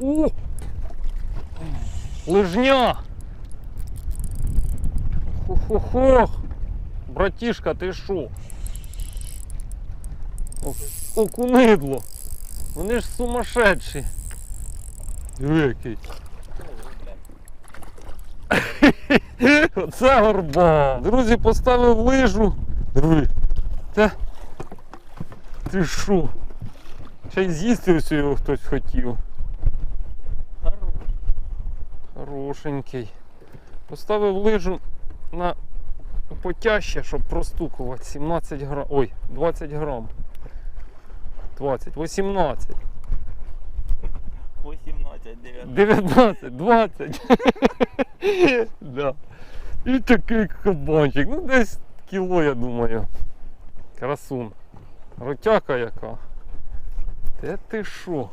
У! Лижня! Хо-хо-хо! Братішка, ти що? Окунидло! Вони ж сумасшедші! Який. Оце горба. Друзі, поставив лижу. Диви. Та. Ти що? Ще й з'їсти ось його хтось хотів. Хорошенький. Поставив лижу на потяжче, щоб простукувати. 17 грам. Ой, 20 грам. 20, 18, 18, 19. 19, 20. да. І такий кабанчик. Ну десь кіло, я думаю. Красун. Ротяка яка. Те ти що?